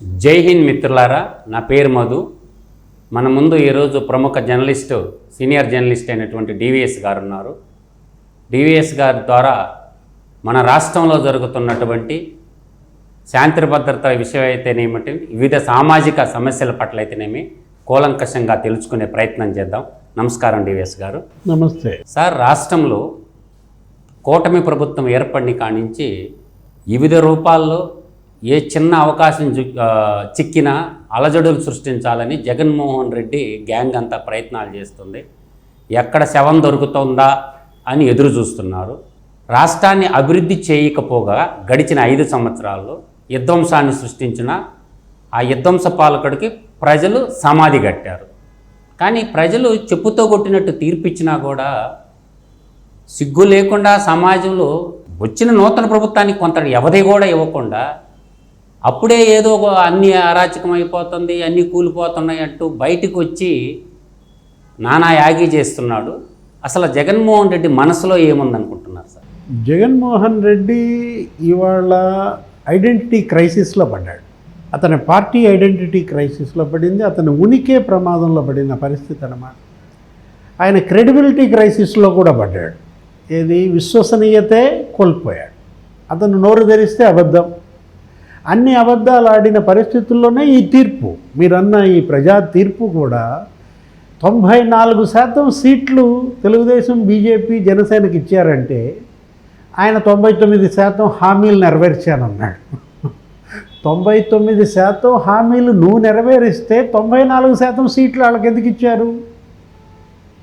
జై హింద్ మిత్రులారా నా పేరు మధు. మన ముందు ఈరోజు ప్రముఖ జర్నలిస్టు సీనియర్ జర్నలిస్ట్ అయినటువంటి డివిఎస్ గారు ఉన్నారు డివిఎస్ గారి ద్వారా మన రాష్ట్రంలో జరుగుతున్నటువంటి శాంతి భద్రత విషయం అయితేనేమిటి వివిధ సామాజిక సమస్యల పట్ల అయితేనేమి కూలంకషంగా తెలుసుకునే ప్రయత్నం చేద్దాం. నమస్కారం డివిఎస్ గారు. నమస్తే. సార్ రాష్ట్రంలో కూటమి ప్రభుత్వం ఏర్పడిన కానించి వివిధ రూపాల్లో ఏ చిన్న అవకాశం చిక్కినా అలజడులు సృష్టించాలని జగన్మోహన్ రెడ్డి గ్యాంగ్ అంతా ప్రయత్నాలు చేస్తుంది. ఎక్కడ శవం దొరుకుతుందా అని ఎదురు చూస్తున్నారు. రాష్ట్రాన్ని అభివృద్ధి చేయకపోగా గడిచిన ఐదు సంవత్సరాల్లో విధ్వంసాన్ని సృష్టించిన ఆ విధ్వంస పాలకుడికి ప్రజలు సమాధి కట్టారు. కానీ ప్రజలు చెప్పుతో కొట్టినట్టు తీర్పిచ్చినా కూడా సిగ్గు లేకుండా సమాజంలో వచ్చిన నూతన ప్రభుత్వానికి కొంత వ్యవధి కూడా ఇవ్వకుండా అప్పుడే ఏదో ఒక అన్ని అరాచకం అయిపోతుంది అన్నీ కూలిపోతున్నాయి అంటూ బయటకు వచ్చి నానా యాగి చేస్తున్నాడు. అసలు జగన్మోహన్ రెడ్డి మనసులో ఏముందనుకుంటున్నారు సార్? జగన్మోహన్ రెడ్డి ఇవాళ ఐడెంటిటీ క్రైసిస్లో పడ్డాడు. అతని పార్టీ ఐడెంటిటీ క్రైసిస్లో పడింది అతని ఉనికే ప్రమాదంలో పడిన పరిస్థితి అన్నమాట. ఆయన క్రెడిబిలిటీ క్రైసిస్లో కూడా పడ్డాడు. ఏది విశ్వసనీయతే కోల్పోయాడు. అతను నోరు ధరిస్తే అబద్ధం. అన్ని అబద్ధాలు ఆడిన పరిస్థితుల్లోనే ఈ తీర్పు మీరన్న ఈ ప్రజా తీర్పు కూడా తొంభై నాలుగు శాతం సీట్లు తెలుగుదేశం బీజేపీ జనసేనకి ఇచ్చారంటే ఆయన తొంభై తొమ్మిది శాతం హామీలు నెరవేర్చానన్నాడు. తొంభై తొమ్మిది శాతం హామీలు నువ్వు నెరవేరిస్తే తొంభై నాలుగు శాతం సీట్లు వాళ్ళకి ఎందుకు ఇచ్చారు?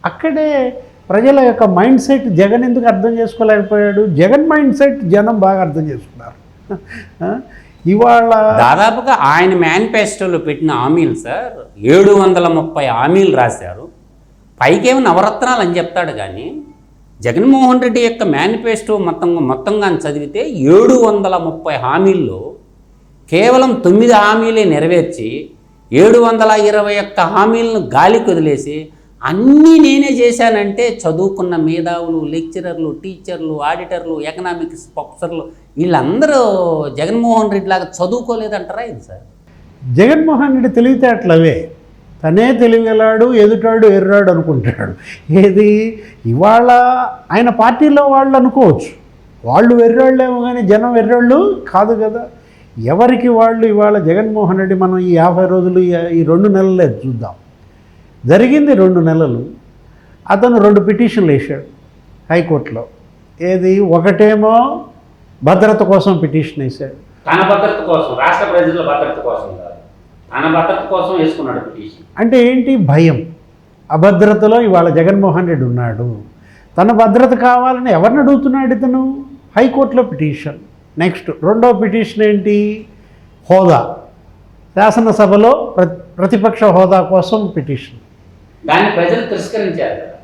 అక్కడే ప్రజల యొక్క మైండ్ సెట్ జగన్ ఎందుకు అర్థం చేసుకోలేకపోయాడు? జగన్ మైండ్ సెట్ జనం బాగా అర్థం చేసుకున్నారు. ఇవాళ దాదాపుగా ఆయన మేనిఫెస్టోలో పెట్టిన హామీలు సార్ ఏడు వందల ముప్పై హామీలు రాశారు. పైకేమో నవరత్నాలు అని చెప్తాడు కానీ జగన్మోహన్ రెడ్డి యొక్క మేనిఫెస్టో మొత్తం మొత్తంగా చదివితే ఏడు వందల ముప్పై హామీల్లో కేవలం తొమ్మిది హామీలే నెరవేర్చి ఏడు వందల ఇరవై ఒక్క హామీలను గాలికి వదిలేసి అన్నీ నేనే చేశానంటే చదువుకున్న మేధావులు లెక్చరర్లు టీచర్లు ఆడిటర్లు ఎకనామిక్స్ ప్రొఫెసర్లు వీళ్ళందరూ జగన్మోహన్ రెడ్డి లాగా చదువుకోలేదంటారా ఇది సార్? జగన్మోహన్ రెడ్డి తెలివితేటలవే తనే తెలివిగలాడు ఎదుటాడు ఎర్రాడు అనుకుంటాడు. ఏది? ఇవాళ ఆయన పార్టీలో వాళ్ళు అనుకోవచ్చు. వాళ్ళు వెర్రాళ్ళేమో కానీ జనం వెర్రాళ్ళు కాదు కదా. ఎవరికి వాళ్ళు ఇవాళ జగన్మోహన్ రెడ్డి మనం ఈ యాభై రోజులు ఈ- ఈ రెండు నెలలే చూద్దాం. జరిగింది రెండు నెలలు. అతను రెండు పిటిషన్లు వేశాడు హైకోర్టులో. ఏది? ఒకటేమో భద్రత కోసం పిటిషన్ వేశాడు. తన భద్రత కోసం రాష్ట్ర ప్రజల భద్రత కోసం కాదు. తన భద్రత కోసం వేసుకున్నాడు పిటిషన్. అంటే ఏంటి? భయం. అభద్రతలో ఇవాళ జగన్మోహన్ రెడ్డి ఉన్నాడు. తన భద్రత కావాలని ఎవరిని అడుగుతున్నాడు ఇతను? హైకోర్టులో పిటిషన్. నెక్స్ట్ రెండో పిటిషన్ ఏంటి? హోదా. శాసనసభలో ప్ర ప్రతిపక్ష హోదా కోసం పిటిషన్. దాన్ని ప్రజలు తిరస్కరించారు.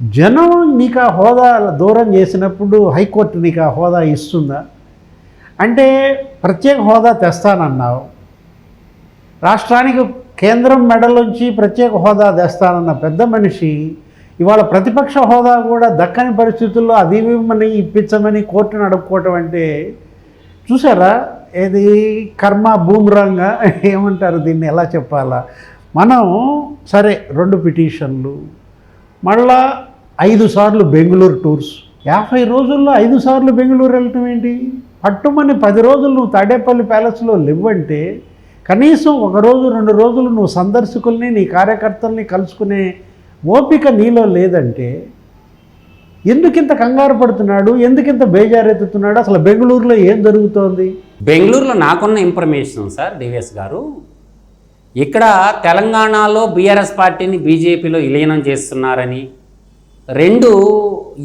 జనం నీకు ఆ హోదా దూరం చేసినప్పుడు హైకోర్టు నీకు ఆ హోదా ఇస్తుందా? అంటే ప్రత్యేక హోదా తెస్తానన్నావు. రాష్ట్రానికి కేంద్రం మెడలోంచి ప్రత్యేక హోదా తెస్తానన్న పెద్ద మనిషి ఇవాళ ప్రతిపక్ష హోదా కూడా దక్కని పరిస్థితుల్లో అది ఇవ్వమని ఇప్పించమని కోర్టును అడుక్కోవటం అంటే చూసారా? ఇది కర్మ భూమిరంగా ఏమంటారు దీన్ని ఎలా చెప్పాలా? మనం సరే రెండు పిటిషన్లు మళ్ళా ఐదు సార్లు బెంగళూరు టూర్స్. యాభై రోజుల్లో ఐదు సార్లు బెంగళూరు వెళ్ళటం ఏంటి? పట్టుమని పది రోజులు నువ్వు తాడేపల్లి ప్యాలెస్లో లేవంటే కనీసం ఒక రోజు రెండు రోజులు నువ్వు సందర్శకుల్ని నీ కార్యకర్తల్ని కలుసుకునే ఓపిక నీలో లేదంటే ఎందుకింత కంగారు పడుతున్నాడు? ఎందుకింత బేజారెత్తుతున్నాడు? అసలు బెంగళూరులో ఏం జరుగుతోంది? బెంగళూరులో నాకున్న ఇన్ఫర్మేషన్ సార్ డివిఎస్ గారు ఇక్కడ తెలంగాణలో బీఆర్ఎస్ పార్టీని బీజేపీలో విలీనం చేస్తున్నారని రెండు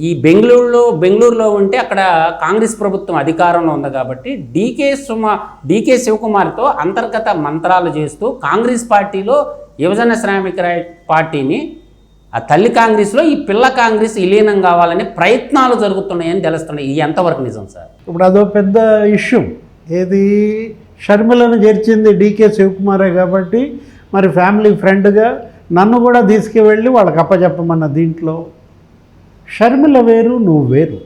ఈ బెంగళూరులో బెంగళూరులో ఉంటే అక్కడ కాంగ్రెస్ ప్రభుత్వం అధికారంలో ఉంది కాబట్టి డీకే సుమ డీకే శివకుమార్తో అంతర్గత మంత్రాలు చేస్తూ కాంగ్రెస్ పార్టీలో యువజన శ్రామిక పార్టీని ఆ తల్లి కాంగ్రెస్లో ఈ పిల్ల కాంగ్రెస్ విలీనం కావాలని ప్రయత్నాలు జరుగుతున్నాయని తెలుస్తున్నాయి. ఇది ఎంతవరకు నిజం సార్? ఇప్పుడు అదో పెద్ద ఇష్యూ. ఏది? షర్మిలను చేర్చింది డీకే శివకుమారే కాబట్టి మరి ఫ్యామిలీ ఫ్రెండ్గా నన్ను కూడా తీసుకువెళ్ళి వాళ్ళకి అప్పచెప్పమన్న దీంట్లో షర్మిల వేరు నువ్వు వేరు.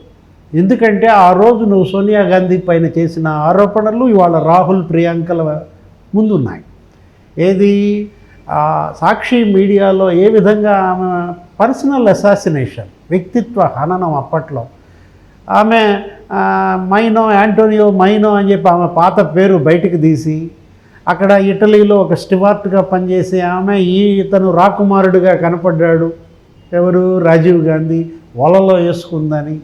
ఎందుకంటే ఆ రోజు నువ్వు సోనియా గాంధీ పైన చేసిన ఆరోపణలు ఇవాళ రాహుల్ ప్రియాంకల ముందున్నాయి. ఏది? సాక్షి మీడియాలో ఏ విధంగా ఆమె పర్సనల్ అసాసినేషన్ వ్యక్తిత్వ హననం అప్పట్లో. ఆమె మైనో యాంటోనియో మైనో అని చెప్పి ఆమె పాత పేరు బయటకు తీసి అక్కడ ఇటలీలో ఒక స్టివార్ట్గా పనిచేసే ఆమె ఈ ఇతను రాకుమారుడిగా కనపడ్డాడు. ఎవరు? రాజీవ్ గాంధీ. వలలో వేసుకుందని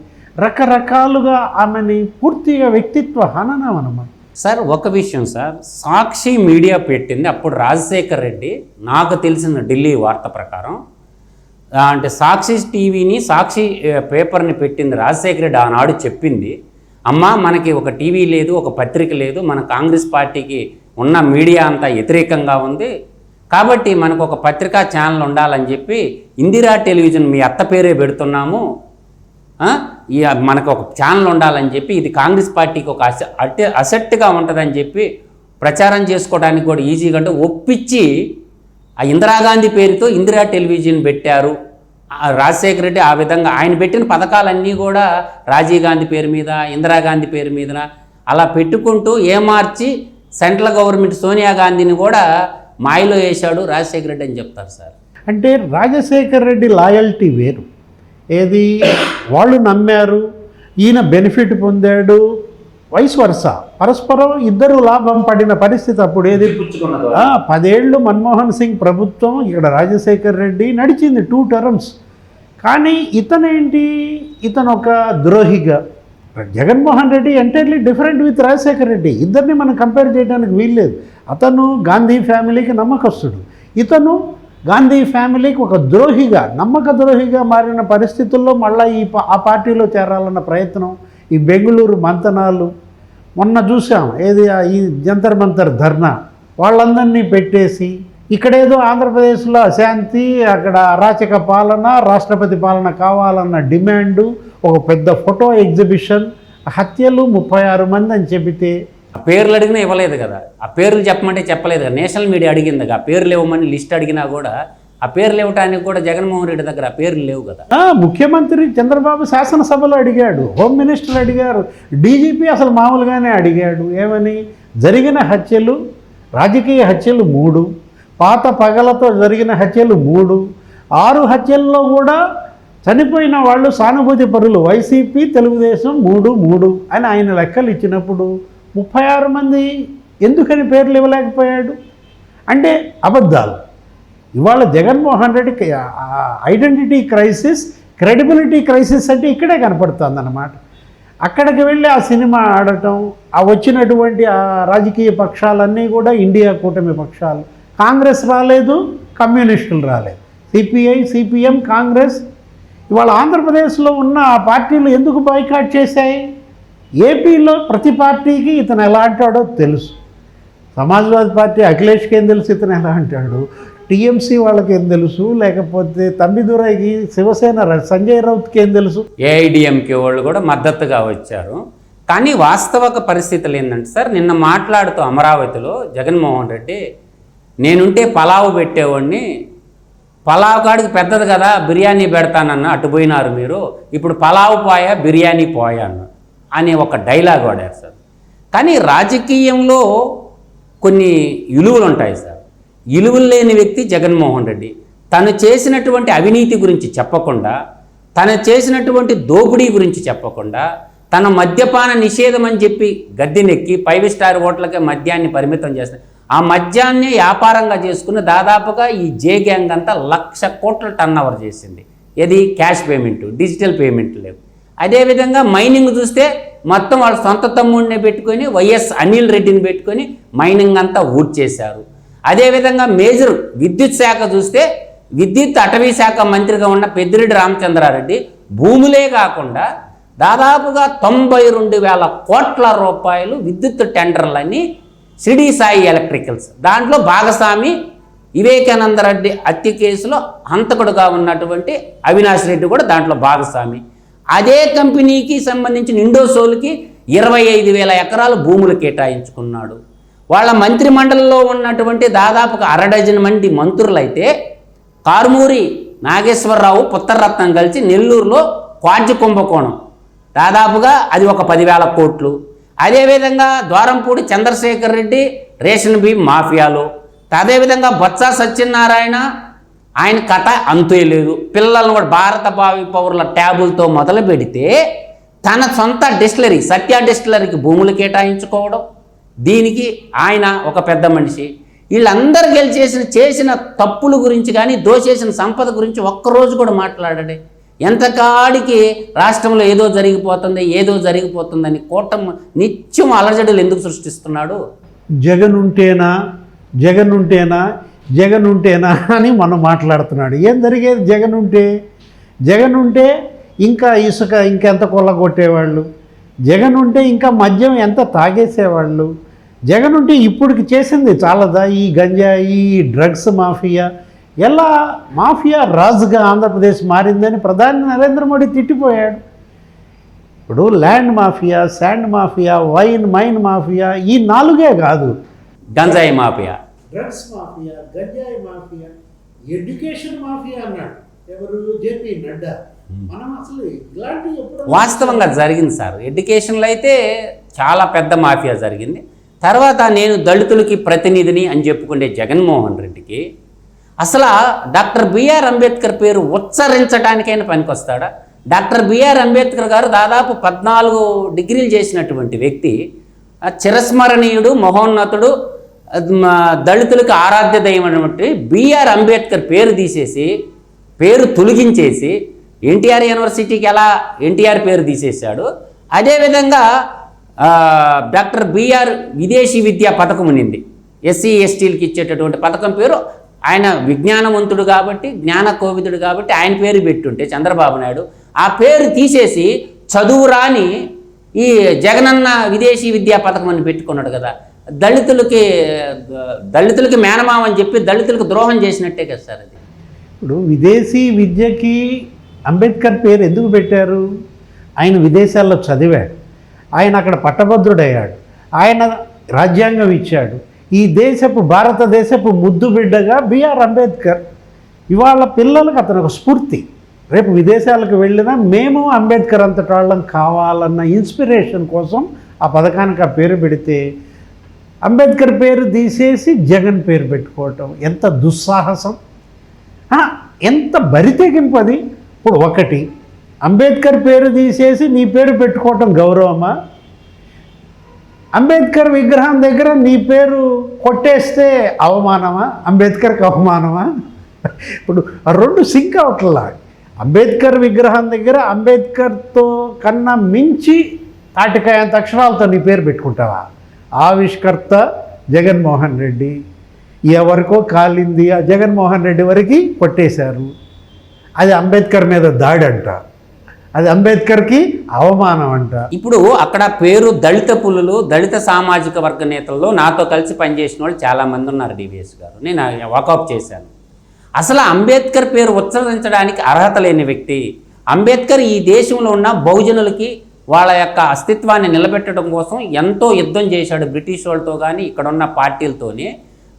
రకరకాలుగా ఆమెని పూర్తిగా వ్యక్తిత్వ హననం అనమాట సార్ ఒక విషయం సార్ సాక్షి మీడియా పెట్టింది అప్పుడు రాజశేఖర్ రెడ్డి నాకు తెలిసిన ఢిల్లీ వార్త ప్రకారం. అంటే సాక్షి టీవీని సాక్షి పేపర్ని పెట్టింది రాజశేఖర రెడ్డి ఆనాడు చెప్పింది. అమ్మా మనకి ఒక టీవీ లేదు ఒక పత్రిక లేదు మన కాంగ్రెస్ పార్టీకి ఉన్న మీడియా అంతా వ్యతిరేకంగా ఉంది కాబట్టి మనకు ఒక పత్రికా ఛానల్ ఉండాలని చెప్పి ఇందిరా టెలివిజన్ మీ అత్త పేరే పెడుతున్నాము. ఈ మనకు ఒక ఛానల్ ఉండాలని చెప్పి ఇది కాంగ్రెస్ పార్టీకి ఒక అసె అటె అసెట్గా ఉంటుందని చెప్పి ప్రచారం చేసుకోవడానికి కూడా ఈజీగా అంటే ఒప్పించి ఆ ఇందిరాగాంధీ పేరుతో ఇందిరా టెలివిజన్ పెట్టారు. రాజశేఖర రెడ్డి ఆ విధంగా ఆయన పెట్టిన పథకాలన్నీ కూడా రాజీవ్ గాంధీ పేరు మీద ఇందిరాగాంధీ పేరు మీద అలా పెట్టుకుంటూ ఏమార్చి సెంట్రల్ గవర్నమెంట్ సోనియా గాంధీని కూడా మాయలో వేశాడు రాజశేఖర రెడ్డి అని చెప్తారు సార్. అంటే రాజశేఖర్ రెడ్డి లాయల్టీ వేరు. ఏది? వాళ్ళు నమ్మారు ఈయన బెనిఫిట్ పొందాడు వయసు వరుస. పరస్పరం ఇద్దరు లాభం పడిన పరిస్థితి అప్పుడు ఏది? ఆ, పదేళ్ళు మన్మోహన్ సింగ్ ప్రభుత్వం ఇక్కడ రాజశేఖర్ రెడ్డి నడిచింది టూ టర్మ్స్ కానీ ఇతనేంటి? ఇతను ఒక ద్రోహిగా Jaganmohan Reddy entirely different with Rajasekhar Reddy ఇద్దరిని మనం కంపేర్ చేయడానికి వీల్లేదు. అతను గాంధీ ఫ్యామిలీకి నమ్మకస్తుడు. ఇతను గాంధీ ఫ్యామిలీకి ఒక ద్రోహిగా నమ్మక ద్రోహిగా మారిన పరిస్థితుల్లో మళ్ళీ ఈ ఆ పార్టీలో చేరాలన్న ప్రయత్నం ఈ బెంగళూరు మంతనాలు మొన్న చూసాం ఏది ఈ జంతర్ మంతర్ ధర్నా వాళ్ళందరినీ పెట్టేసి ఇక్కడేదో ఆంధ్రప్రదేశ్లో అశాంతి అక్కడ అరాచక పాలన రాష్ట్రపతి పాలన కావాలన్న డిమాండు ఒక పెద్ద ఫోటో ఎగ్జిబిషన్ హత్యలు ముప్పై ఆరు మంది అని చెబితే ఆ పేర్లు అడిగినా ఇవ్వలేదు కదా. ఆ పేర్లు చెప్పమంటే చెప్పలేదు కదా. నేషనల్ మీడియా అడిగింది ఆ పేర్లు ఇవ్వమని లిస్ట్ అడిగినా కూడా ఆ పేర్లు ఇవ్వడానికి కూడా జగన్మోహన్ రెడ్డి దగ్గర ఆ పేర్లు లేవు కదా. ముఖ్యమంత్రి చంద్రబాబు శాసనసభలో అడిగాడు హోమ్ మినిస్టర్ అడిగారు డీజీపీ అసలు మామూలుగానే అడిగాడు ఏమని? జరిగిన హత్యలు రాజకీయ హత్యలు మూడు పాత పగలతో జరిగిన హత్యలు మూడు ఆరు హత్యల్లో కూడా చనిపోయిన వాళ్ళు సానుభూతి పరులు. వైసీపీ తెలుగుదేశం మూడు మూడు అని ఆయన లెక్కలు ఇచ్చినప్పుడు ముప్పై ఆరు మంది ఎందుకని పేర్లు ఇవ్వలేకపోయాడు? అంటే అబద్ధాలు. ఇవాళ జగన్మోహన్ రెడ్డికి ఐడెంటిటీ క్రైసిస్ క్రెడిబిలిటీ క్రైసిస్ అంటే ఇక్కడే కనపడుతుంది అన్నమాట అక్కడికి వెళ్ళి ఆ సినిమా ఆడటం ఆ వచ్చినటువంటి ఆ రాజకీయ పక్షాలన్నీ కూడా ఇండియా కూటమి పక్షాలు. కాంగ్రెస్ రాలేదు కమ్యూనిస్టులు రాలేదు. సిపిఐ సిపిఎం కాంగ్రెస్ ఇవాళ ఆంధ్రప్రదేశ్లో ఉన్న ఆ పార్టీలు ఎందుకు బాయ్కాట్ చేశాయి? ఏపీలో ప్రతి పార్టీకి ఇతను ఎలా అంటాడో తెలుసు. సమాజ్వాదీ పార్టీ అఖిలేష్కి ఏం తెలుసు? ఇతను ఎలా అంటాడు? టీఎంసీ వాళ్ళకి ఏం తెలుసు? లేకపోతే తమ్మిదురైకి శివసేన సంజయ్ రౌత్కి ఏం తెలుసు? ఏఐడిఎంకే వాళ్ళు కూడా మద్దతుగా వచ్చారు. కానీ వాస్తవక పరిస్థితులు ఏంటంటే సార్ నిన్న మాట్లాడుతూ అమరావతిలో జగన్మోహన్ రెడ్డి నేనుంటే పలావు పెట్టేవాడిని పలావ్ కాడికి పెద్దది కదా బిర్యానీ పెడతానన్న అటు పోయినారు మీరు. ఇప్పుడు పలావ్ పోయా బిర్యానీ పోయాను అనే ఒక డైలాగ్ వాడారు సార్. కానీ రాజకీయంలో కొన్ని ఇలువలు ఉంటాయి సార్. ఇలువలు లేని వ్యక్తి జగన్మోహన్ రెడ్డి. తను చేసినటువంటి అవినీతి గురించి చెప్పకుండా తను చేసినటువంటి దోపిడీ గురించి చెప్పకుండా తన మద్యపాన నిషేధం అని చెప్పి గద్దెనెక్కి ఫైవ్ స్టార్ హోటల్కే మద్యాన్ని పరిమితం చేస్తాను ఆ మద్యాన్ని వ్యాపారంగా చేసుకుని దాదాపుగా ఈ జే గ్యాంగ్ అంతా లక్ష కోట్ల టర్న్ ఓవర్ చేసింది. ఇది క్యాష్ పేమెంట్ డిజిటల్ పేమెంట్ లేవు. అదేవిధంగా మైనింగ్ చూస్తే మొత్తం వాళ్ళ సొంత తమ్ముడిని పెట్టుకొని వైఎస్ అనిల్ రెడ్డిని పెట్టుకొని మైనింగ్ అంతా ఊట్ చేశారు అదేవిధంగా మేజర్ విద్యుత్ శాఖ చూస్తే విద్యుత్ అటవీ శాఖ మంత్రిగా ఉన్న పెద్దిరెడ్డి రామచంద్రారెడ్డి భూములే కాకుండా దాదాపుగా తొంభై రెండు వేల కోట్ల రూపాయలు విద్యుత్ టెండర్లని సిడి సాయి ఎలక్ట్రికల్స్. దాంట్లో భాగస్వామి వివేకానంద రెడ్డి హత్య కేసులో హంతకుడుగా ఉన్నటువంటి అవినాష్ రెడ్డి కూడా దాంట్లో భాగస్వామి. అదే కంపెనీకి సంబంధించిన ఇండోసోల్కి ఇరవై ఐదు వేల ఎకరాలు భూములు కేటాయించుకున్నాడు. వాళ్ళ మంత్రిమండలిలో ఉన్నటువంటి దాదాపుగా అరడజన్ మంది మంత్రులైతే కారుమూరి నాగేశ్వరరావు పుత్తరత్నం కలిసి నెల్లూరులో క్వాడ్జి కుంభకోణం. దాదాపుగా అది ఒక పదివేల కోట్లు. అదేవిధంగా ద్వారంపూడి చంద్రశేఖర్ రెడ్డి రేషన్ బియ్యం మాఫియాలో. అదేవిధంగా బొత్స సత్యనారాయణ ఆయన కథ అంతే లేదు. పిల్లలను కూడా భారత భావి పౌరుల ట్యాబులతో మొదలు పెడితే తన సొంత డిస్టిలరీ సత్య డిస్టిలరీకి భూములు కేటాయించుకోవడం దీనికి ఆయన ఒక పెద్ద మనిషి. వీళ్ళందరూ గెలిచేసిన చేసిన తప్పుల గురించి కానీ దోచేసిన సంపద గురించి ఒక్కరోజు కూడా మాట్లాడండి ఎంతకాడికి రాష్ట్రంలో ఏదో జరిగిపోతుంది ఏదో జరిగిపోతుందని కూటమి నిత్యం అలజడులు ఎందుకు సృష్టిస్తున్నాడు? జగన్ ఉంటేనా జగన్ ఉంటేనా జగన్ ఉంటేనా అని మనం మాట్లాడుతున్నాడు. ఏం జరిగేది జగన్ ఉంటే జగన్ ఉంటే ఇంకా ఇసుక ఇంకెంత కొల్లగొట్టేవాళ్ళు? జగన్ ఉంటే ఇంకా మద్యం ఎంత తాగేసేవాళ్ళు? జగన్ ఉంటే ఇప్పటికి చేసింది చాలదా? ఈ గంజాయి ఈ డ్రగ్స్ మాఫియా ఎలా మాఫియా రాజుగా ఆంధ్రప్రదేశ్ మారిందని ప్రధాని నరేంద్ర మోడీ తిట్టిపోయాడు. ఇప్పుడు land mafia sand mafia wine mine mafia ఈ నాలుగే కాదు. గంజాయి మాఫియా. డ్రగ్స్ మాఫియా గంజాయి మాఫియా ఎడ్యుకేషన్ మాఫియా అన్నాడు. ఎవరు? జేపీ నడ్డా. మనం అసలు ఇలాంటి వాస్తవంగా జరిగింది సార్. ఎడ్యుకేషన్లో అయితే చాలా పెద్ద మాఫియా జరిగింది. తర్వాత నేను దళితులకి ప్రతినిధిని అని చెప్పుకునే జగన్మోహన్ రెడ్డికి అసలు డాక్టర్ బిఆర్ అంబేద్కర్ పేరు ఉచ్చరించడానికైనా పనికొస్తాడా? డాక్టర్ బిఆర్ అంబేద్కర్ గారు దాదాపు పద్నాలుగు డిగ్రీలు చేసినటువంటి వ్యక్తి చిరస్మరణీయుడు మహోన్నతుడు దళితులకు ఆరాధ్య దైవమైనటువంటి బిఆర్ అంబేద్కర్ పేరు తీసేసి పేరు తొలగించేసి ఎన్టీఆర్ యూనివర్సిటీకి ఎలా ఎన్టీఆర్ పేరు తీసేశాడు? అదేవిధంగా డాక్టర్ బిఆర్ విదేశీ విద్యా పథకం ఉన్నింది. ఎస్సీ ఎస్టీలకి ఇచ్చేటటువంటి పథకం పేరు ఆయన విజ్ఞానవంతుడు కాబట్టి జ్ఞాన కోవిదుడు కాబట్టి ఆయన పేరు పెట్టుంటే చంద్రబాబు నాయుడు. ఆ పేరు తీసేసి చదువు రాని ఈ జగనన్న విదేశీ విద్యా పథకం అని పెట్టుకున్నాడు కదా. దళితులకి దళితులకి మేనమామ అని చెప్పి దళితులకు ద్రోహం చేసినట్టే కదా సార్ అది. ఇప్పుడు విదేశీ విద్యకి అంబేద్కర్ పేరు ఎందుకు పెట్టారు? ఆయన విదేశాల్లో చదివాడు. ఆయన అక్కడ పట్టభద్రుడయ్యాడు. ఆయన రాజ్యాంగం ఇచ్చాడు. ఈ దేశపు భారతదేశపు ముద్దు బిడ్డగా బిఆర్ అంబేద్కర్. ఇవాళ పిల్లలకు అతను ఒక స్ఫూర్తి. రేపు విదేశాలకు వెళ్ళినా మేము అంబేద్కర్ అంతటి వాళ్ళం కావాలన్న ఇన్స్పిరేషన్ కోసం ఆ పథకానికి ఆ పేరు పెడితే అంబేద్కర్ పేరు తీసేసి జగన్ పేరు పెట్టుకోవటం ఎంత దుస్సాహసం. ఎంత బరితెగింపు అది. ఇప్పుడు ఒకటి అంబేద్కర్ పేరు తీసేసి నీ పేరు పెట్టుకోవటం గౌరవమా? అంబేద్కర్ విగ్రహం దగ్గర నీ పేరు కొట్టేస్తే అవమానమా? అంబేద్కర్కి అవమానమా? ఇప్పుడు రెండు సింక్ అవట్లా. అంబేద్కర్ విగ్రహం దగ్గర అంబేద్కర్తో కన్నా మించి తాటికాయంత అక్షరాలతో నీ పేరు పెట్టుకుంటావా? ఆవిష్కర్త జగన్మోహన్ రెడ్డి. ఎవరికో కాలింది ఆ జగన్మోహన్ రెడ్డి వరకు కొట్టేశారు. అది అంబేద్కర్ మీద దాడి అంట. అది అంబేద్కర్కి అవమానం అంట. ఇప్పుడు అక్కడ పేరు దళిత పులులు దళిత సామాజిక వర్గ నేతల్లో నాతో కలిసి పనిచేసిన వాళ్ళు చాలామంది ఉన్నారు డివిఎస్ గారు. నేను వాకప్ చేశాను. అసలు అంబేద్కర్ పేరు ఉచ్చరించడానికి అర్హత లేని వ్యక్తి. అంబేద్కర్ ఈ దేశంలో ఉన్న బహుజనులకి వాళ్ళ యొక్క అస్తిత్వాన్ని నిలబెట్టడం కోసం ఎంతో యుద్ధం చేశాడు బ్రిటిష్ వాళ్ళతో కానీ ఇక్కడ ఉన్న పార్టీలతోనే.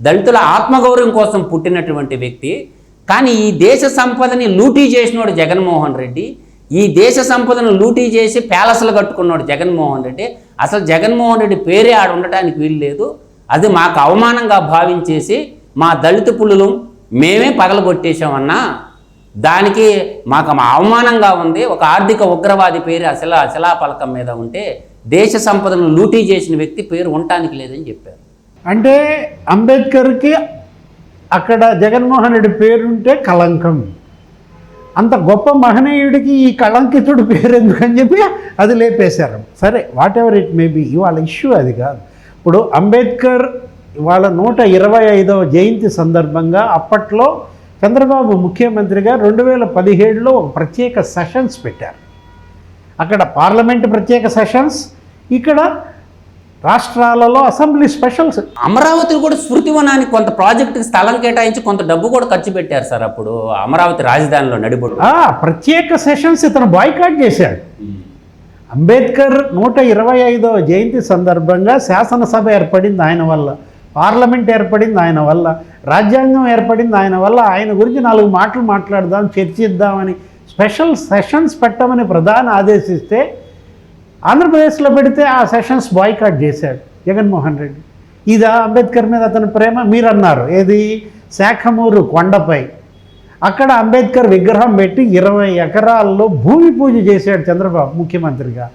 దళితుల ఆత్మగౌరవం కోసం పుట్టినటువంటి వ్యక్తి. కానీ ఈ దేశ సంపదని లూటీ చేసినోడు జగన్మోహన్ రెడ్డి. ఈ దేశ సంపదను లూటీ చేసి ప్యాలెస్లు కట్టుకున్నాడు జగన్మోహన్ రెడ్డి. అసలు జగన్మోహన్ రెడ్డి పేరే ఆడ ఉండటానికి వీలు లేదు. అది మాకు అవమానంగా భావించేసి మా దళిత పులులు మేమే పగలగొట్టేశామన్నా దానికి మాకు అవమానంగా ఉంది. ఒక ఆర్థిక ఉగ్రవాది పేరు అసల అసలా పలకం మీద ఉంటే దేశ సంపదను లూటీ చేసిన వ్యక్తి పేరు ఉండటానికి లేదని చెప్పారు. అంటే అంబేద్కర్కి అక్కడ జగన్మోహన్ రెడ్డి పేరుంటే కలంకం అంత గొప్ప మహనీయుడికి ఈ కళంకితుడు పేరు ఎందుకని చెప్పి అది లేపేశారు. సరే whatever it may be ఇవాళ ఇష్యూ అది కాదు. ఇప్పుడు అంబేద్కర్ ఇవాళ నూట ఇరవై ఐదవ జయంతి సందర్భంగా అప్పట్లో చంద్రబాబు ముఖ్యమంత్రిగా రెండు వేల పదిహేడులో ఒక ప్రత్యేక సెషన్స్ పెట్టారు. అక్కడ పార్లమెంట్ ప్రత్యేక సెషన్స్ ఇక్కడ రాష్ట్రాలలో అసెంబ్లీ స్పెషల్స్. అమరావతిలో కూడా స్మృతివనానికి కొంత ప్రాజెక్టుకి స్థలం కేటాయించి కొంత డబ్బు కూడా ఖర్చు పెట్టారు సార్ అప్పుడు. అమరావతి రాజధానిలో నడిబొడు ఆ, ప్రత్యేక సెషన్స్ ఇతను బాయ్కాట్ చేశాడు. అంబేద్కర్ నూట ఇరవై ఐదవ జయంతి సందర్భంగా శాసనసభ ఏర్పడింది ఆయన వల్ల పార్లమెంట్ ఏర్పడింది ఆయన వల్ల రాజ్యాంగం ఏర్పడింది ఆయన వల్ల. ఆయన గురించి నాలుగు మాటలు మాట్లాడదాం చర్చిద్దామని స్పెషల్ సెషన్స్ పెట్టమని ప్రధాని ఆదేశిస్తే ఆంధ్రప్రదేశ్లో పెడితే ఆ సెషన్స్ బాయ్కాట్ చేశాడు జగన్మోహన్ రెడ్డి. ఇదా అంబేద్కర్ మీద అతని ప్రేమ? మీరు అన్నారు ఏది? శాఖమూరు కొండపై. అక్కడ అంబేద్కర్ విగ్రహం పెట్టి ఇరవై ఎకరాల్లో భూమి పూజ చేశాడు చంద్రబాబు ముఖ్యమంత్రిగా.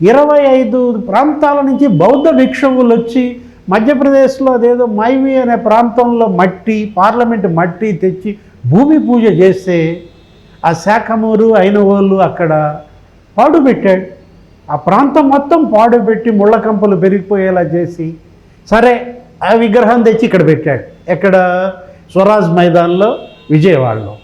ఇరవై ఐదు ప్రాంతాల నుంచి బౌద్ధ భిక్షువులు వచ్చి మధ్యప్రదేశ్లో అదేదో మైవి అనే ప్రాంతంలో మట్టి పార్లమెంట్ మట్టి తెచ్చి భూమి పూజ చేస్తే ఆ శాఖమూరు అయినవోళ్ళు అక్కడ పాడు పెట్టాడు ఆ ప్రాంతం మొత్తం పాడు పెట్టి ముళ్ళ కంపలు పెరిగిపోయేలా చేసి సరే ఆ విగ్రహం తెచ్చి ఇక్కడ పెట్టాడు. ఎక్కడ? స్వరాజ్ మైదాన్లో విజయవాడలో.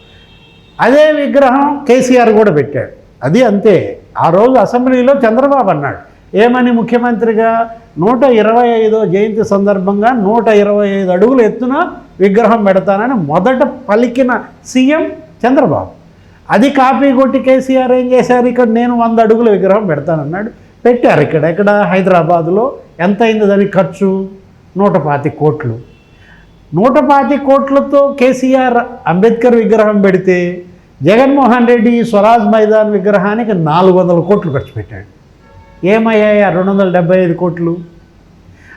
అదే విగ్రహం కేసీఆర్ కూడా పెట్టాడు. అది అంతే. ఆ రోజు అసెంబ్లీలో చంద్రబాబు అన్నాడు. ఏమని ముఖ్యమంత్రిగా? నూట ఇరవై ఐదో జయంతి సందర్భంగా నూట ఇరవై ఐదు అడుగులు ఎత్తున విగ్రహం పెడతానని మొదట పలికిన సీఎం చంద్రబాబు. అది కాపీ కొట్టి కేసీఆర్ ఏం చేశారు? ఇక్కడ నేను వంద అడుగుల విగ్రహం పెడతానన్నాడు పెట్టారు ఇక్కడ. ఇక్కడ హైదరాబాదులో ఎంత అయింది దానికి ఖర్చు? నూట పాతి కోట్లు. నూట పాతి కోట్లతో కేసీఆర్ అంబేద్కర్ విగ్రహం పెడితే జగన్మోహన్ రెడ్డి స్వరాజ్ మైదాన్ విగ్రహానికి నాలుగు వందల కోట్లు ఖర్చు పెట్టాడు. ఏమయ్యాయి? రెండు వందల డెబ్బై ఐదు కోట్లు.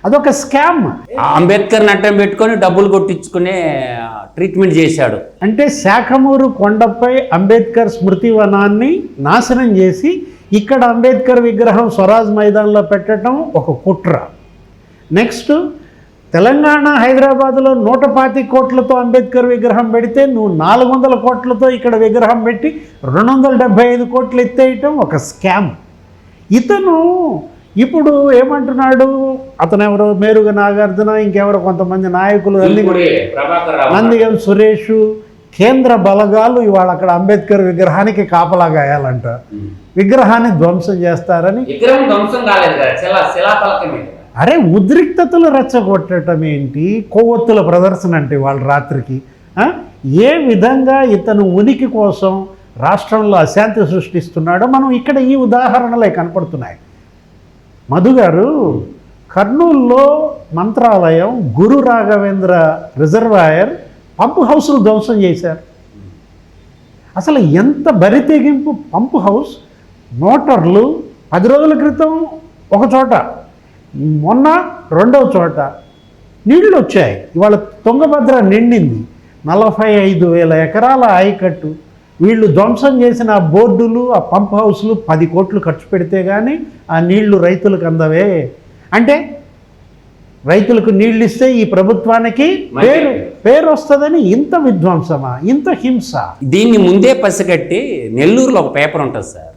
అదొక స్కామ్. అంబేద్కర్ నట్టం పెట్టుకొని డబ్బులు కొట్టించుకునే ట్రీట్మెంట్ చేశాడు. అంటే శాఖమూరు కొండపై అంబేద్కర్ స్మృతి వనాన్ని నాశనం చేసి ఇక్కడ అంబేద్కర్ విగ్రహం స్వరాజ్ మైదాన్లో పెట్టడం ఒక కుట్ర. నెక్స్ట్ తెలంగాణ హైదరాబాద్లో నూట పాతి కోట్లతో అంబేద్కర్ విగ్రహం పెడితే నువ్వు నాలుగు వందల కోట్లతో ఇక్కడ విగ్రహం పెట్టి రెండు వందల డెబ్బై ఐదు కోట్లు ఎత్తేయటం ఒక స్కామ్. ఇతను ఇప్పుడు ఏమంటున్నాడు? అతను ఎవరో మేరుగ నాగార్జున ఇంకెవరో? కొంతమంది నాయకులు నందిగం సురేష్ కేంద్ర బలగాలు ఇవాళ అక్కడ అంబేద్కర్ విగ్రహానికి కాపలా గాయాలంట. విగ్రహాన్ని ధ్వంసం చేస్తారని అరే ఉద్రిక్తతలు రెచ్చగొట్టడం ఏంటి? కొవ్వొత్తుల ప్రదర్శన అంటే వాళ్ళ రాత్రికి? ఏ విధంగా ఇతను ఉనికి కోసం రాష్ట్రంలో అశాంతి సృష్టిస్తున్నాడో మనం ఇక్కడ ఈ ఉదాహరణలే కనపడుతున్నాయి. మధు గారు కర్నూలులో మంత్రాలయం గురు రాఘవేంద్ర రిజర్వాయర్ పంప్ హౌస్ను ధ్వంసం చేశారు. అసలు ఎంత బరి తెగింపు పంప్ హౌస్ మోటార్లు పది రోజుల క్రితం ఒక చోట మొన్న రెండవ చోట నీళ్ళు వచ్చాయి. ఇవాళ తుంగభద్ర నిండింది. నలభై ఐదు వేల ఎకరాల ఆయకట్టు. వీళ్ళు ధ్వంసం చేసిన ఆ బోర్డులు ఆ పంప్ హౌస్లు పది కోట్లు ఖర్చు పెడితే కానీ ఆ నీళ్ళు రైతులకు అందవే. అంటే రైతులకు నీళ్ళు ఇస్తే ఈ ప్రభుత్వానికి పేరు పేరు వస్తుందని ఇంత విధ్వంసమా ఇంత హింస? దీన్ని ముందే పసిగట్టి నెల్లూరులో ఒక పేపర్ ఉంటుంది సార్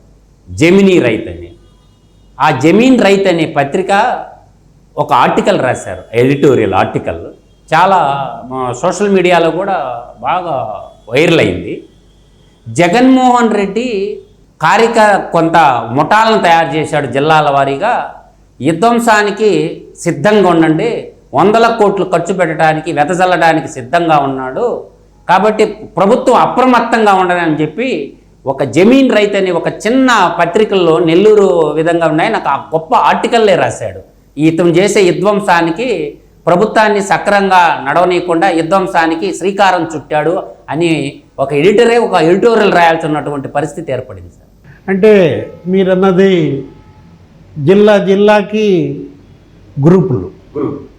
జమినీ రైత్ అని. ఆ జమీన్ రైత్ అనే పత్రిక ఒక ఆర్టికల్ రాశారు ఎడిటోరియల్ ఆర్టికల్. చాలా సోషల్ మీడియాలో కూడా బాగా వైరల్ అయింది. జగన్మోహన్ రెడ్డి కారిక కొంత ముఠాలను తయారు చేశాడు జిల్లాల వారీగా. విధ్వంసానికి సిద్ధంగా ఉండండి. వందల కోట్లు ఖర్చు పెట్టడానికి వెదజల్లడానికి సిద్ధంగా ఉన్నాడు. కాబట్టి ప్రభుత్వం అప్రమత్తంగా ఉండదని చెప్పి ఒక జమీన్ రైతు అని ఒక చిన్న పత్రికల్లో నెల్లూరు విధంగా ఉన్నాయి. నాకు ఆ గొప్ప ఆర్టికల్లే రాశాడు. ఇతను చేసే విధ్వంసానికి ప్రభుత్వాన్ని సక్రంగా నడవనీయకుండా విధ్వంసానికి శ్రీకారం చుట్టాడు అని ఒక ఎడిటరే ఒక ఎడిటోరియల్ రాయాల్సినటువంటి పరిస్థితి ఏర్పడింది సార్. అంటే మీరన్నది జిల్లా జిల్లాకి గ్రూపులు.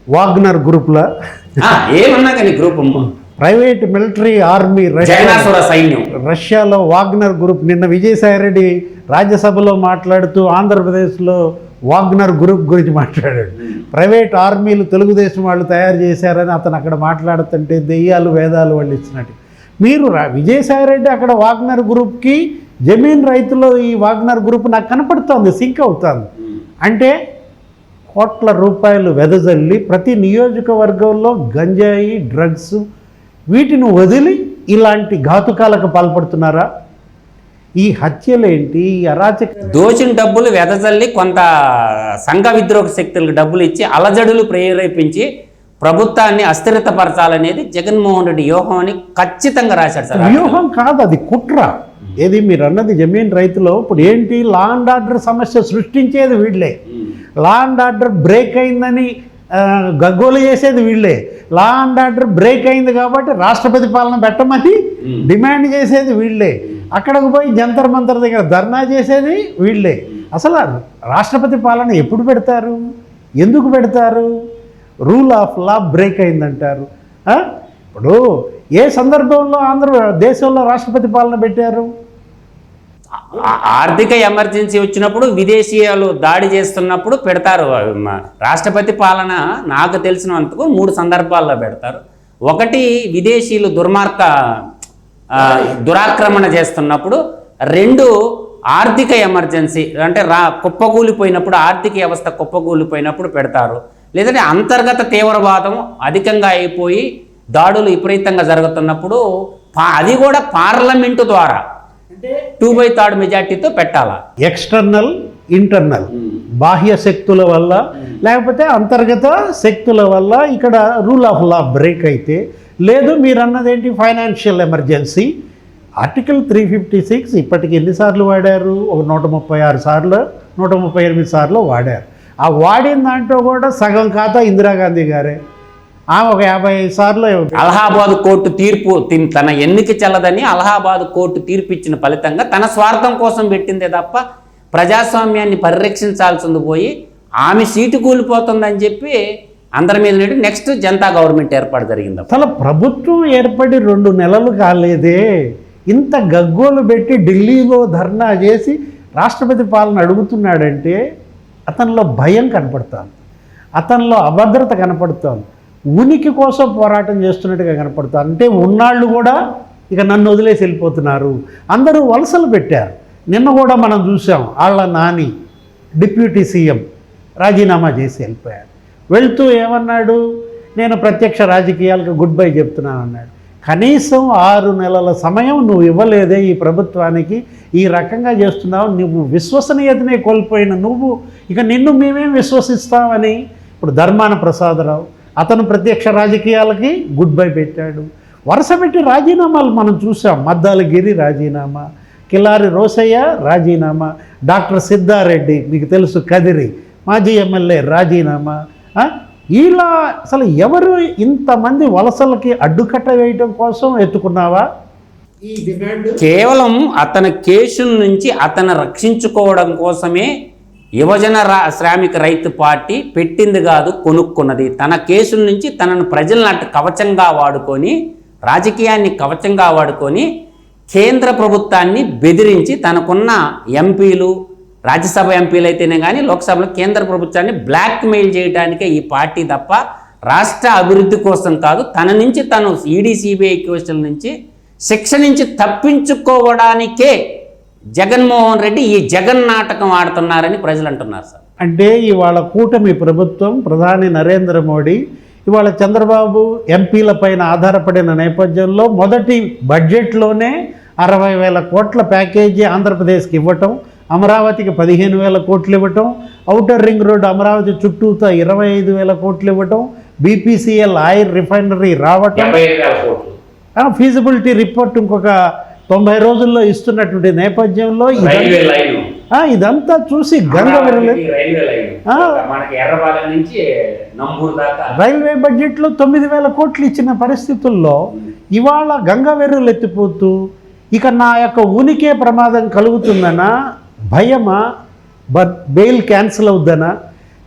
వాగ్నర్ గ్రూపుల. ఆ, ఏమన్నా కానీ గ్రూప్ ప్రైవేట్ మిలిటరీ ఆర్మీ సైన్యం. రష్యాలో వాగ్నర్ గ్రూప్. నిన్న విజయసాయిరెడ్డి రాజ్యసభలో మాట్లాడుతూ ఆంధ్రప్రదేశ్లో వాగ్నర్ గ్రూప్ గురించి మాట్లాడాడు. ప్రైవేట్ ఆర్మీలు తెలుగుదేశం వాళ్ళు తయారు చేశారని అతను అక్కడ మాట్లాడుతుంటే దెయ్యాలు వేదాలు వాళ్ళు ఇచ్చినట్టు. మీరు రా విజయసాయిరెడ్డి అక్కడ వాగ్నర్ గ్రూప్కి జమీన్ రైతులు ఈ వాగ్నర్ గ్రూప్ నాకు కనపడుతోంది సింక్ అవుతుంది. అంటే కోట్ల రూపాయలు వెదజల్లి ప్రతి నియోజకవర్గంలో గంజాయి డ్రగ్స్ వీటిని వదిలి ఇలాంటి ఘాతుకాలకు పాల్పడుతున్నారా? ఈ హత్యలేంటి? ఈ అరాచక దోచిన డబ్బులు వెదజల్లి కొంత సంఘ విద్రోహ శక్తులకు డబ్బులు ఇచ్చి అలజడులు ప్రేరేపించి ప్రభుత్వాన్ని అస్థిరతపరచాలనేది జగన్మోహన్ రెడ్డి వ్యూహం అని ఖచ్చితంగా రాశాడు సార్. వ్యూహం కాదు అది కుట్ర. ఏది మీరు అన్నది జమీన్ రైతులో ఇప్పుడు ఏంటి? లా అండ్ ఆర్డర్ సమస్య సృష్టించేది వీళ్ళే. లా అండ్ ఆర్డర్ బ్రేక్ అయిందని గగ్గోలు చేసేది వీళ్ళే. లా అండ్ ఆర్డర్ బ్రేక్ అయింది కాబట్టి రాష్ట్రపతి పాలన పెట్టమని డిమాండ్ చేసేది వీళ్ళే. అక్కడికి పోయి జంతర్ మంతర్ దగ్గర ధర్నా చేసేది వీళ్ళే. అసలు రాష్ట్రపతి పాలన ఎప్పుడు పెడతారు? ఎందుకు పెడతారు? రూల్ ఆఫ్ లా బ్రేక్ అయిందంటారు? ఇప్పుడు ఏ సందర్భంలో ఆంధ్ర దేశంలో రాష్ట్రపతి పాలన పెట్టారు? ఆర్థిక ఎమర్జెన్సీ వచ్చినప్పుడు విదేశీయాలు దాడి చేస్తున్నప్పుడు పెడతారు. రాష్ట్రపతి పాలన నాకు తెలిసినంతకు మూడు సందర్భాల్లో పెడతారు. ఒకటి విదేశీయులు దుర్మార్గ దురాక్రమణ చేస్తున్నప్పుడు రెండు ఆర్థిక ఎమర్జెన్సీ అంటే రా కుప్పకూలిపోయినప్పుడు ఆర్థిక వ్యవస్థ కుప్పకూలిపోయినప్పుడు పెడతారు. లేదంటే అంతర్గత తీవ్రవాదం అధికంగా అయిపోయి దాడులు విపరీతంగా జరుగుతున్నప్పుడు అది కూడా పార్లమెంటు ద్వారా టూ బై థర్డ్ మెజార్టీతో పెట్టాలా? External internal. బాహ్య శక్తుల వల్ల లేకపోతే అంతర్గత శక్తుల వల్ల ఇక్కడ రూల్ ఆఫ్ లా బ్రేక్ అయితే లేదు మీరు అన్నదేంటి financial emergency? Article three fifty six ఇప్పటికి ఎన్నిసార్లు వాడారు? ఒక నూట ముప్పై ఆరు సార్లు నూట ముప్పై ఎనిమిది సార్లు వాడారు. ఆ వాడిన దాంట్లో కూడా సగం ఖాతా ఇందిరాగాంధీ గారే. ఆమె ఒక యాభై సార్లు అలహాబాద్ కోర్టు తీర్పు తిన్- తన ఎన్నిక చెల్లదని అలహాబాద్ కోర్టు తీర్పు ఇచ్చిన ఫలితంగా తన స్వార్థం కోసం పెట్టిందే తప్ప ప్రజాస్వామ్యాన్ని పరిరక్షించాల్సింది పోయి ఆమె సీటు కూలిపోతుందని చెప్పి అందరి మీద నెక్స్ట్ జనతా గవర్నమెంట్ ఏర్పాటు జరిగింది అసలు ప్రభుత్వం ఏర్పడి రెండు నెలలు కాలేదే. ఇంత గగ్గోలు పెట్టి ఢిల్లీలో ధర్నా చేసి రాష్ట్రపతి పాలన అడుగుతున్నాడంటే అతనిలో భయం కనపడుతోంది. అతనిలో అభద్రత కనపడుతోంది. ఉనికి కోసం పోరాటం చేస్తున్నట్టుగా కనపడుతుంది అంటే ఉన్నాళ్ళు కూడా ఇక నన్ను వదిలేసి వెళ్ళిపోతున్నారు. అందరూ వలసలు పెట్టారు. నిన్న కూడా మనం చూసాం వాళ్ళ నాని డిప్యూటీ సీఎం రాజీనామా చేసి వెళ్ళిపోయాడు వెళ్తూ ఏమన్నాడు? నేను ప్రత్యక్ష రాజకీయాలకు గుడ్ బై చెప్తున్నాను అన్నాడు. కనీసం ఆరు నెలల సమయం నువ్వు ఇవ్వలేదే ఈ ప్రభుత్వానికి ఈ రకంగా చేస్తున్నావు నువ్వు విశ్వసనీయతనే కోల్పోయిన నువ్వు. ఇక నిన్ను మేమేం విశ్వసిస్తామని? ఇప్పుడు ధర్మాన ప్రసాదరావు అతను ప్రత్యక్ష రాజకీయాలకి గుడ్ బై పెట్టాడు. వరుస పెట్టి రాజీనామాలు మనం చూసాం. మద్దాల గిరి రాజీనామా కిలారి రోసయ్య రాజీనామా డాక్టర్ సిద్ధారెడ్డి మీకు తెలుసు కదిరి మాజీ ఎమ్మెల్యే రాజీనామా? ఇలా అసలు ఎవరు ఇంతమంది వలసలకి అడ్డుకట్ట వేయటం కోసం ఎత్తుకున్నావా? ఈ డిమాండ్ కేవలం అతని కేసుల నుంచి అతను రక్షించుకోవడం కోసమే యువజన రా శ్రామిక రైతు పార్టీ పెట్టింది కాదు కొనుక్కున్నది. తన కేసుల నుంచి తనను ప్రజలను అటు కవచంగా వాడుకొని రాజకీయాన్ని కవచంగా వాడుకొని కేంద్ర ప్రభుత్వాన్ని బెదిరించి తనకున్న ఎంపీలు రాజ్యసభ ఎంపీలు అయితేనే కానీ లోక్సభలో కేంద్ర ప్రభుత్వాన్ని బ్లాక్మెయిల్ చేయడానికే ఈ పార్టీ తప్ప రాష్ట్ర అభివృద్ధి కోసం కాదు తన నుంచి తను ఈడీ సిబిఐ క్వశ్చన్ నుంచి శిక్ష నుంచి తప్పించుకోవడానికే జగన్మోహన్ రెడ్డి ఈ జగన్ నాటకం ఆడుతున్నారని ప్రజలు అంటున్నారు సార్. అంటే ఇవాళ కూటమి ప్రభుత్వం ప్రధాని నరేంద్ర మోడీ ఇవాళ చంద్రబాబు ఎంపీల పైన ఆధారపడిన నేపథ్యంలో మొదటి బడ్జెట్లోనే అరవై వేల కోట్ల ప్యాకేజీ ఆంధ్రప్రదేశ్కి ఇవ్వటం అమరావతికి పదిహేను వేల కోట్లు ఇవ్వటం ఔటర్ రింగ్ రోడ్ అమరావతి చుట్టూతో ఇరవై ఐదు వేల కోట్లు ఇవ్వటం బీపీసీఎల్ ఆయిల్ రిఫైనరీ రావటం. ఫీజిబిలిటీ రిపోర్ట్ ఇంకొక తొంభై రోజుల్లో ఇస్తున్నటువంటి నేపథ్యంలో ఇదంతా చూసి గంగ రైల్వే బడ్జెట్లో తొమ్మిది వేల కోట్లు ఇచ్చిన పరిస్థితుల్లో ఇవాళ గంగవెర్రులు ఎత్తిపోతూ ఇక నా యొక్క ఉనికే ప్రమాదం కలుగుతుందనా భయమా? బట్ బెయిల్ క్యాన్సిల్ అవుద్దనా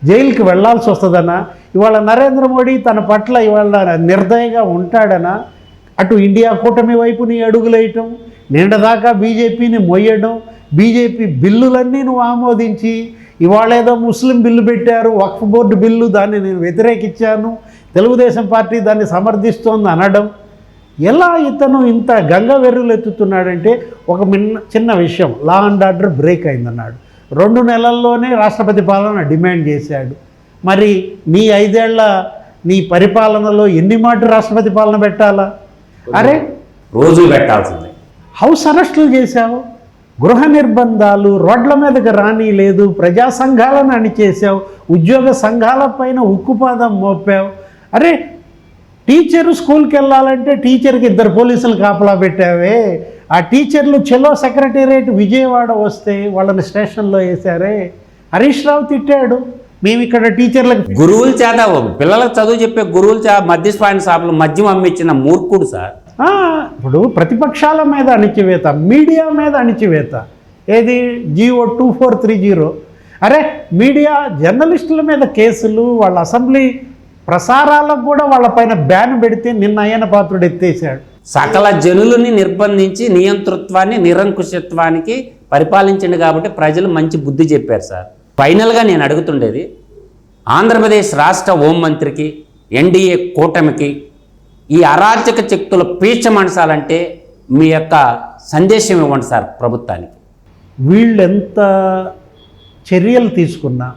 జైలుకి వెళ్ళాల్సి వస్తుందనా ఇవాళ నరేంద్ర మోడీ తన పట్ల ఇవాళ నిర్దయగా ఉంటాడనా అటు ఇండియా కూటమి వైపు నీ అడుగులేయటం నిండదాకా బీజేపీని మొయ్యడం బీజేపీ బిల్లులన్నీ నువ్వు ఆమోదించి ఇవాళ ఏదో ముస్లిం బిల్లు పెట్టారు వక్ఫ్ బోర్డు బిల్లు దాన్ని నేను వ్యతిరేకించాను తెలుగుదేశం పార్టీ దాన్ని సమర్థిస్తోంది అనడం. ఎలా ఇతను ఇంత గంగ వెర్రులు ఎత్తుతున్నాడంటే ఒక మిన్న చిన్న విషయం లా అండ్ ఆర్డర్ బ్రేక్ అయిందన్నాడు. రెండు నెలల్లోనే రాష్ట్రపతి పాలన డిమాండ్ చేశాడు. మరి నీ ఐదేళ్ళ నీ పరిపాలనలో ఎన్ని మాట రాష్ట్రపతి పాలన పెట్టాలా? అరే? రోజు పెట్టాల్సింది. హౌస్ అరెస్టులు చేశావు? గృహ నిర్బంధాలు రోడ్ల మీదకి రాని లేదు ప్రజా సంఘాలను అణిచేసావు ఉద్యోగ సంఘాలపైన ఉక్కుపాదం మోపావు. అరే టీచరు స్కూల్కి వెళ్ళాలంటే టీచర్కి ఇద్దరు పోలీసులు కాపలా పెట్టావే. ఆ టీచర్లు చెలో సెక్రటేరియట్ విజయవాడ వస్తే వాళ్ళని స్టేషన్లో వేశారే. హరీష్ రావు తిట్టాడు. మేము ఇక్కడ టీచర్లకు గురువుల చేత పిల్లలకు చదువు చెప్పే గురువుల చేత మద్యపాన షాపులు మద్యం అమ్మించిన మూర్ఖుడు సార్. ఇప్పుడు ప్రతిపక్షాల మీద అణిచివేత మీడియా మీద అణిచివేత. ఏది? GO two four three zero. అరే మీడియా జర్నలిస్టుల మీద కేసులు వాళ్ళ అసెంబ్లీ ప్రసారాలకు కూడా వాళ్ళపైన బ్యాన్ పెడితే నిన్న అయ్యన పాత్రుడు ఎత్తేసాడు సకల జనులని నిర్బంధించి నియంతృత్వాన్ని నిరంకుశత్వానికి పరిపాలించండి కాబట్టి ప్రజలు మంచి బుద్ధి చెప్పారు సార్. ఫైనల్గా నేను అడుగుతుండేది ఆంధ్రప్రదేశ్ రాష్ట్ర హోంమంత్రికి ఎన్డీఏ కూటమికి ఈ అరాచక శక్తుల పీచమనసాలంటే మీ యొక్క సందేశం ఇవ్వండి సార్ ప్రభుత్వానికి. వీళ్ళెంత చర్యలు తీసుకున్నా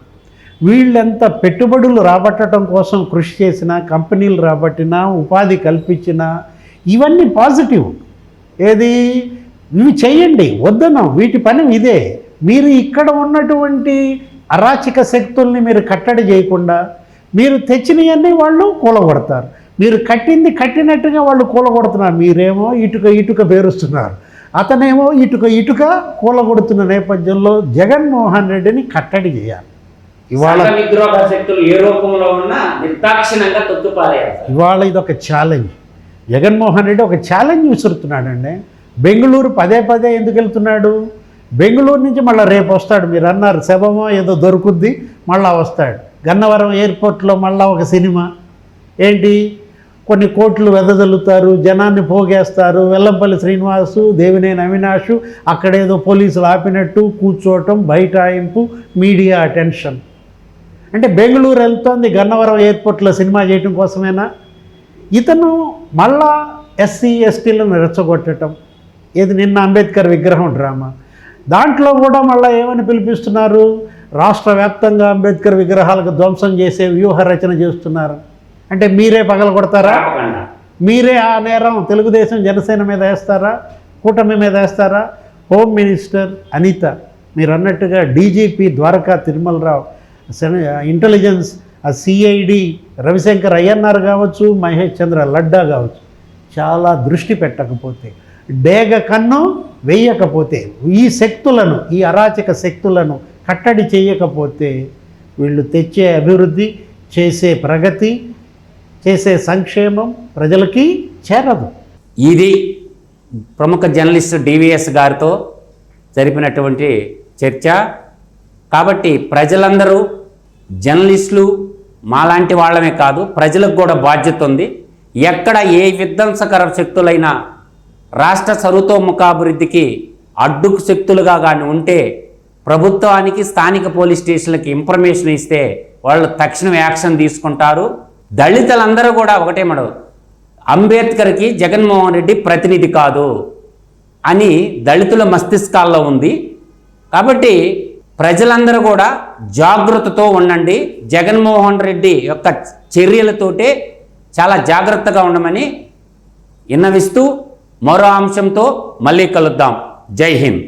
వీళ్ళెంత పెట్టుబడులు రాబట్టడం కోసం కృషి చేసినా కంపెనీలు రాబట్టినా ఉపాధి కల్పించినా ఇవన్నీ పాజిటివ్. ఏది? ఇవి చేయండి వద్దనం వీటి పని ఇదే. మీరు ఇక్కడ ఉన్నటువంటి అరాచక శక్తుల్ని మీరు కట్టడి చేయకుండా మీరు తెచ్చినవన్నీ వాళ్ళు కూలగొడతారు. మీరు కట్టింది కట్టినట్టుగా వాళ్ళు కూలగొడుతున్నారు. మీరేమో ఇటుక ఇటుక పేరుస్తున్నారు. అతనేమో ఇటుక ఇటుక కూలగొడుతున్న నేపథ్యంలో జగన్మోహన్ రెడ్డిని కట్టడి చేయాలి. ఇవాళ విద్రోహ శక్తులు ఏ రూపంలో ఉన్నా నిర్దాక్షిణంగా తొత్తుపారేయాలి ఇవాళ ఇది ఒక ఛాలెంజ్ జగన్మోహన్ రెడ్డి ఒక ఛాలెంజ్ విసురుతున్నాడండి. బెంగళూరు పదే పదే ఎందుకు వెళ్తున్నాడు? బెంగళూరు నుంచి మళ్ళీ రేపు వస్తాడు. మీరు అన్నారు శవమో ఏదో దొరుకుద్ది మళ్ళా వస్తాడు. గన్నవరం ఎయిర్పోర్ట్లో మళ్ళా ఒక సినిమా. ఏంటి? కొన్ని కోట్లు వెదజల్లుతారు జనాన్ని పోగేస్తారు. వెల్లంపల్లి శ్రీనివాసు దేవినేని అవినాష్ అక్కడేదో పోలీసులు ఆపినట్టు కూర్చోవటం బైఠాయింపు మీడియా అటెన్షన్. అంటే బెంగళూరు వెళ్తోంది గన్నవరం ఎయిర్పోర్ట్లో సినిమా చేయటం కోసమేనా? ఇతను మళ్ళా ఎస్సీ ఎస్టీలను రెచ్చగొట్టడం ఏది నిన్న అంబేద్కర్ విగ్రహం డ్రామా. దాంట్లో కూడా మళ్ళీ ఏమని పిలిపిస్తున్నారు? రాష్ట్ర వ్యాప్తంగా అంబేద్కర్ విగ్రహాలకు ధ్వంసం చేసే వ్యూహ రచన చేస్తున్నారు. అంటే మీరే పగల కొడతారా. మీరే ఆ నేరం తెలుగుదేశం జనసేన మీద వేస్తారా? కూటమి మీద వేస్తారా? హోమ్ మినిస్టర్ అనిత మీరు అన్నట్టుగా డీజీపీ ద్వారకా తిరుమలరావు ఇంటెలిజెన్స్ ఆ సిఐడి రవిశంకర్ అయ్యన్నార్ కావచ్చు మహేష్ చంద్ర లడ్డా కావచ్చు చాలా దృష్టి పెట్టకపోతే డేగ కన్ను వేయకపోతే ఈ శక్తులను ఈ అరాచక శక్తులను కట్టడి చేయకపోతే వీళ్ళు తెచ్చే అభివృద్ధి చేసే ప్రగతి చేసే సంక్షేమం ప్రజలకి చేరదు. ఇది ప్రముఖ జర్నలిస్ట్ డివిఎస్ గారితో జరిపినటువంటి చర్చ. కాబట్టి ప్రజలందరూ జర్నలిస్టులు మాలాంటి వాళ్ళమే కాదు ప్రజలకు కూడా బాధ్యత ఉంది. ఎక్కడ ఏ విధ్వంసకర శక్తులైనా రాష్ట్ర సర్వతోముఖాభివృద్ధికి అడ్డుకు శక్తులుగా కానీ ఉంటే ప్రభుత్వానికి స్థానిక పోలీస్ స్టేషన్లకి ఇన్ఫర్మేషన్ ఇస్తే వాళ్ళు తక్షణం యాక్షన్ తీసుకుంటారు. దళితులందరూ కూడా ఒకటే మడవు అంబేద్కర్కి జగన్మోహన్ రెడ్డి ప్రతినిధి కాదు అని దళితుల మస్తిష్కాల్లో ఉంది. కాబట్టి ప్రజలందరూ కూడా జాగ్రత్తతో ఉండండి. జగన్మోహన్ రెడ్డి యొక్క చర్యలతోటే చాలా జాగ్రత్తగా ఉండమని విన్నవిస్తూ మరో అంశంతో మళ్ళీ కలుద్దాం. జై హింద్.